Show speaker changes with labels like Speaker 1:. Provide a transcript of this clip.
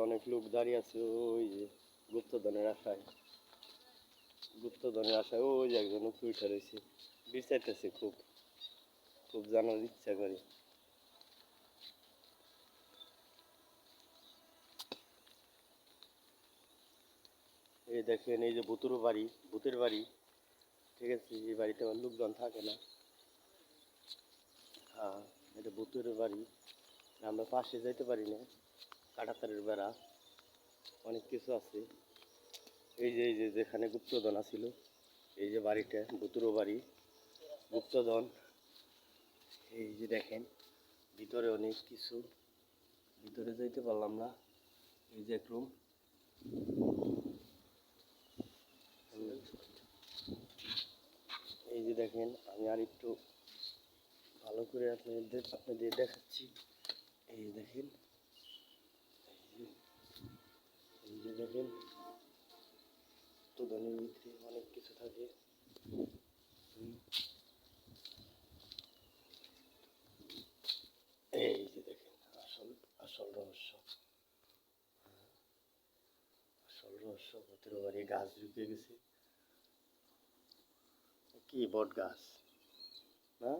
Speaker 1: অনেক লোক দাঁড়িয়ে আছে, ওই যে গুপ্তধনের আশায়। গুপ্তধনের আশায় ওই যে একজন উঠে রয়েছে। বিচারতেছে খুব খুব জানার ইচ্ছা করে। এই দেখেন, এই যে ভূতুর বাড়ি, ভূতের বাড়ি। ঠিক আছে, এই বাড়িতে আমার লোকজন থাকে না। হ্যাঁ এটা ভূতের বাড়ি। আমরা পাশে যাইতে পারি না। কাটাতারের বেড়া, অনেক কিছু আছে। এই যে এই যে, যেখানে গুপ্তধন ছিল এই যে বাড়িটা, ভুতুরো বাড়ি, গুপ্তধন। এই যে দেখেন, ভিতরে অনেক কিছু। ভিতরে যাইতে পারলাম না। এই যে এক রুম। এই যে দেখেন, আমি আর একটু ভালো করে আপনাদের আপনাদের দেখাচ্ছি। এই দেখেন এই যে এই যে দেখেন তো ভিতরে অনেক কিছু থাকে। এই যে দেখেন, আসল আসল রহস্য। আসল রহস্য ভূতের বাড়ি গাছ ঢুকে গেছে। কি বট গাছ? না?